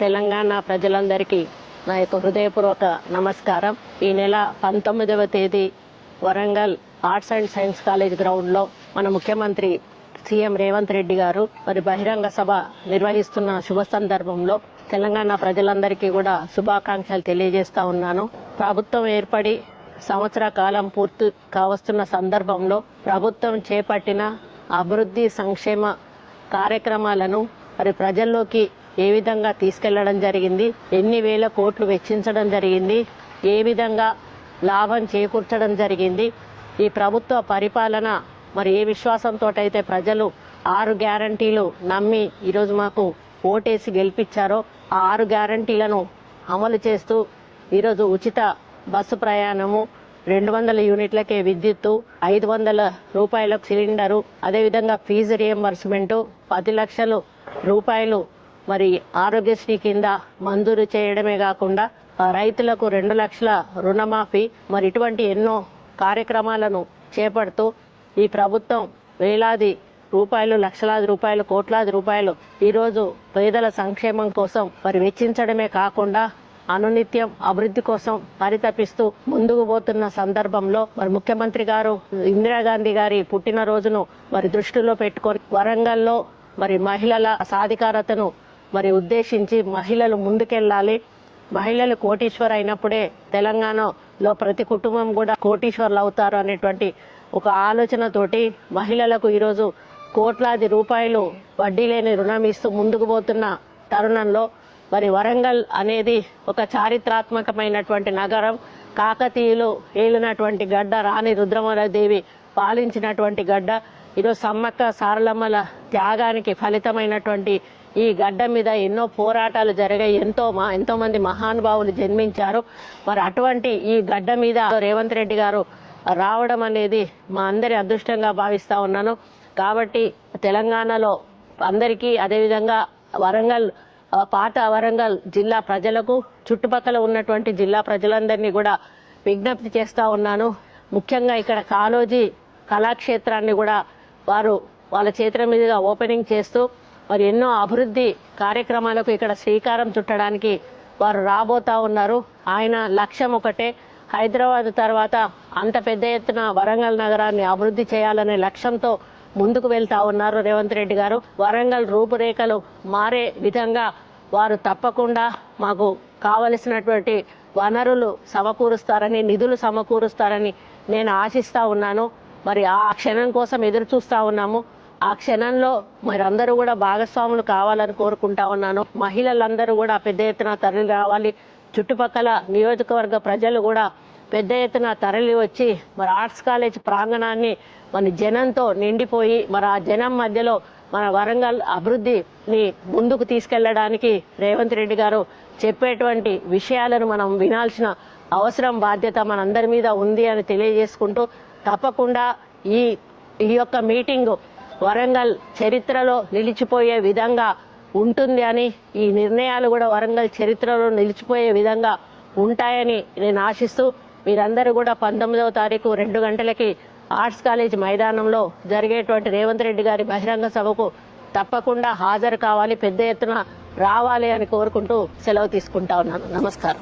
తెలంగాణ ప్రజలందరికీ నా యొక్క హృదయపూర్వక నమస్కారం. ఈ నెల పంతొమ్మిదవ తేదీ Warangal arts and science college గ్రౌండ్లో మన ముఖ్యమంత్రి సీఎం రేవంత్ రెడ్డి గారు మరి బహిరంగ సభ నిర్వహిస్తున్న శుభ సందర్భంలో తెలంగాణ ప్రజలందరికీ కూడా శుభాకాంక్షలు తెలియజేస్తా ఉన్నాను. ప్రభుత్వం ఏర్పడి సంవత్సర కాలం పూర్తి కావస్తున్న సందర్భంలో ప్రభుత్వం చేపట్టిన అభివృద్ధి సంక్షేమ కార్యక్రమాలను మరి ప్రజల్లోకి ఏ విధంగా తీసుకెళ్ళడం జరిగింది? ఎన్ని వేల కోట్లు వెచ్చించడం జరిగింది? ఏ విధంగా లాభం చేకూర్చడం జరిగింది? ఈ ప్రభుత్వ పరిపాలన మరి ఏ విశ్వాసంతో అయితే ప్రజలు ఆరు గ్యారంటీలు నమ్మి ఈరోజు మాకు ఓటేసి గెలిపించారో ఆ ఆరు గ్యారంటీలను అమలు చేస్తూ ఈరోజు ఉచిత బస్సు ప్రయాణము రెండు వందల యూనిట్లకే విద్యుత్తు ఐదు వందల రూపాయలకు సిలిండరు అదేవిధంగా ఫీజు రియంబర్స్మెంటు పది లక్షలు రూపాయలు మరి ఆరోగ్యశ్రీ కింద మంజూరు చేయడమే కాకుండా రైతులకు రెండు లక్షల రుణమాఫీ మరి ఇటువంటి ఎన్నో కార్యక్రమాలను చేపడుతూ ఈ ప్రభుత్వం వేలాది రూపాయలు లక్షలాది రూపాయలు కోట్లాది రూపాయలు ఈరోజు పేదల సంక్షేమం కోసం మరి వెచ్చించడమే కాకుండా అనునిత్యం అభివృద్ధి కోసం పరితపిస్తూ ముందుకు పోతున్న సందర్భంలో మరి ముఖ్యమంత్రి గారు ఇందిరాగాంధీ గారి పుట్టినరోజును మరి దృష్టిలో పెట్టుకొని వరంగల్లో మరి మహిళల సాధికారతను మరి ఉద్దేశించి మహిళలు ముందుకెళ్ళాలి. మహిళలు కోటీశ్వర్ అయినప్పుడే తెలంగాణలో ప్రతి కుటుంబం కూడా కోటీశ్వర్లు అవుతారు అనేటువంటి ఒక ఆలోచనతోటి మహిళలకు ఈరోజు కోట్లాది రూపాయలు వడ్డీ లేని రుణం ఇస్తూ ముందుకు పోతున్న తరుణంలో మరి వరంగల్ అనేది ఒక చారిత్రాత్మకమైనటువంటి నగరం. కాకతీయులు ఏలినటువంటి గడ్డ రాణి రుద్రమలదేవి పాలించినటువంటి గడ్డ. ఈరోజు సమ్మక్క సారలమ్మల త్యాగానికి ఫలితమైనటువంటి ఈ గడ్డ మీద ఎన్నో పోరాటాలు జరిగాయి. ఎంతో మా ఎంతో మంది మహానుభావులు జన్మించారు. మరి అటువంటి ఈ గడ్డ మీద రేవంత్ రెడ్డి గారు రావడం అనేది మా అందరి అదృష్టంగా భావిస్తూ ఉన్నాను. కాబట్టి తెలంగాణలో అందరికీ అదేవిధంగా వరంగల్ పాత వరంగల్ జిల్లా ప్రజలకు చుట్టుపక్కల ఉన్నటువంటి జిల్లా ప్రజలందరినీ కూడా విజ్ఞప్తి చేస్తూ ఉన్నాను. ముఖ్యంగా ఇక్కడ కాలోజీ కళాక్షేత్రాన్ని కూడా వారు వాళ్ళ చేతుల మీదుగా ఓపెనింగ్ చేస్తూ మరి ఎన్నో అభివృద్ధి కార్యక్రమాలకు ఇక్కడ శ్రీకారం చుట్టడానికి వారు రాబోతా ఉన్నారు. ఆయన లక్ష్యం ఒకటే. హైదరాబాద్ తర్వాత అంత పెద్ద ఎత్తున వరంగల్ నగరాన్ని అభివృద్ధి చేయాలనే లక్ష్యంతో ముందుకు వెళ్తా ఉన్నారు రేవంత్ రెడ్డి గారు. వరంగల్ రూపురేఖలు మారే విధంగా వారు తప్పకుండా మాకు కావలసినటువంటి వనరులు సమకూరుస్తారని నిధులు సమకూరుస్తారని నేను ఆశిస్తా ఉన్నాను. మరి ఆ క్షణం కోసం ఎదురు చూస్తూ ఉన్నాము. ఆ క్షణంలో మరి అందరూ కూడా భాగస్వాములు కావాలని కోరుకుంటా ఉన్నాను. మహిళలందరూ కూడా పెద్ద ఎత్తున తరలి రావాలి. చుట్టుపక్కల నియోజకవర్గ ప్రజలు కూడా పెద్ద ఎత్తున తరలి వచ్చి మరి ఆర్ట్స్ కాలేజ్ ప్రాంగణాన్ని మన జనంతో నిండిపోయి మరి ఆ జనం మధ్యలో మన వరంగల్ అభివృద్ధిని ముందుకు తీసుకెళ్ళడానికి రేవంత్ రెడ్డి గారు చెప్పేటువంటి విషయాలను మనం వినాల్సిన అవసరం బాధ్యత మనందరి మీద ఉంది అని తెలియజేసుకుంటూ తప్పకుండా ఈ ఈ యొక్క మీటింగ్ వరంగల్ చరిత్రలో నిలిచిపోయే విధంగా ఉంటుంది అని ఈ నిర్ణయాలు కూడా వరంగల్ చరిత్రలో నిలిచిపోయే విధంగా ఉంటాయని నేను ఆశిస్తూ మీరందరూ కూడా పంతొమ్మిదవ తారీఖు రెండు గంటలకి ఆర్ట్స్ కాలేజ్ మైదానంలో జరిగేటువంటి రేవంత్ రెడ్డి గారి బహిరంగ సభకు తప్పకుండా హాజరు కావాలి పెద్ద ఎత్తున రావాలి అని కోరుకుంటూ సెలవు తీసుకుంటా ఉన్నాను. నమస్కారం.